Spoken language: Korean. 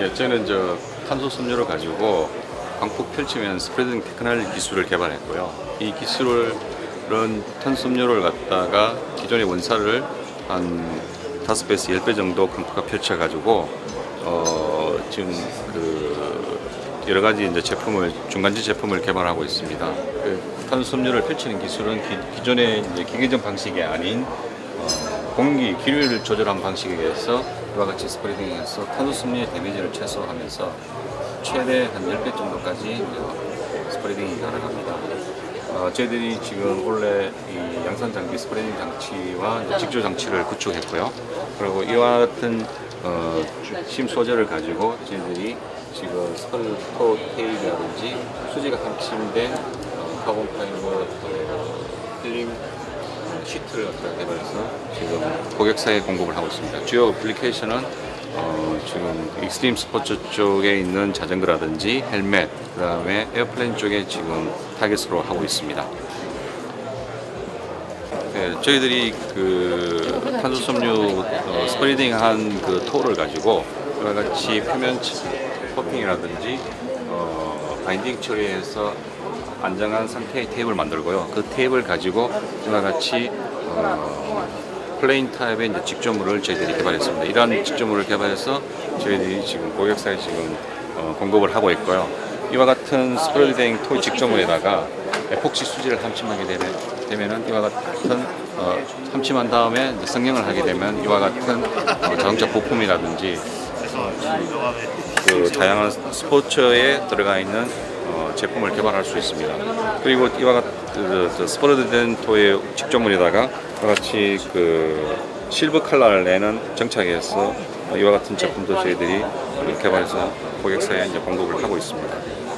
네, 저는 저 탄소 섬유를 가지고 광폭 펼치면 스프레딩 테크놀 기술을 개발했고요. 이 기술은 탄소 섬유를 갖다가 기존의 원사를 한 다섯 배에서 열배 정도 광폭화 펼쳐 가지고 어, 지금 그 여러 가지 이제 제품을 중간지 제품을 개발하고 있습니다. 그 탄소 섬유를 펼치는 기술은 기, 존의 기계적 방식이 아닌 어, 공기 기류를 조절한 방식에 의해서 이와 같이 스프레딩해서 탄소 섬유의 데미지를 최소화하면서 최대 한 10배 정도까지 스프레딩이 가능합니다. 어, 저희들이 지금 원래 이 양산 장비 스프레딩 장치와 직조 장치를 구축했고요. 그리고 이와 같은 어, 심 소재를 가지고 저희들이 지금 스프레터 테이프라든지 수지가 함침된 어, 카본 파이버 어, 필름 시트를 갖다 개발해서 지금 고객사에 공급을 하고 있습니다. 주요 어플리케이션은 어, 지금 익스트림 스포츠 쪽에 있는 자전거라든지 헬멧, 그 다음에 에어플레인 쪽에 지금 타겟으로 하고 있습니다. 네, 저희들이 그 탄소섬유 어, 스프레딩한 그 토를 가지고 이와 같이 표면 치- 퍼핑이라든지 어, 바인딩 처리해서 안정한 상태의 테이프를 만들고요. 그 테이프를 가지고 이와 같이 어, 플레인 타입의 이제 직조물을 저희들이 개발했습니다. 이러한 직조물을 개발해서 저희들이 지금 고객사에 지금 어, 공급을 하고 있고요. 이와 같은 스프레딩 토 직조물에다가 에폭시 수지를 함침하게 되면, 되면은 이와 같은 어, 함침한 다음에 성형을 하게 되면 이와 같은 어, 자동차 부품이라든지 그 다양한 스포츠에 들어가 있는 어, 제품을 개발할 수 있습니다. 그리고 이와 같은 그, 그 스포르드된 토의 직조물에다가 이와 같이 그 실버 컬러를 내는 정착해서 이와 같은 제품도 저희들이 개발해서 고객사에 이제 공급을 하고 있습니다.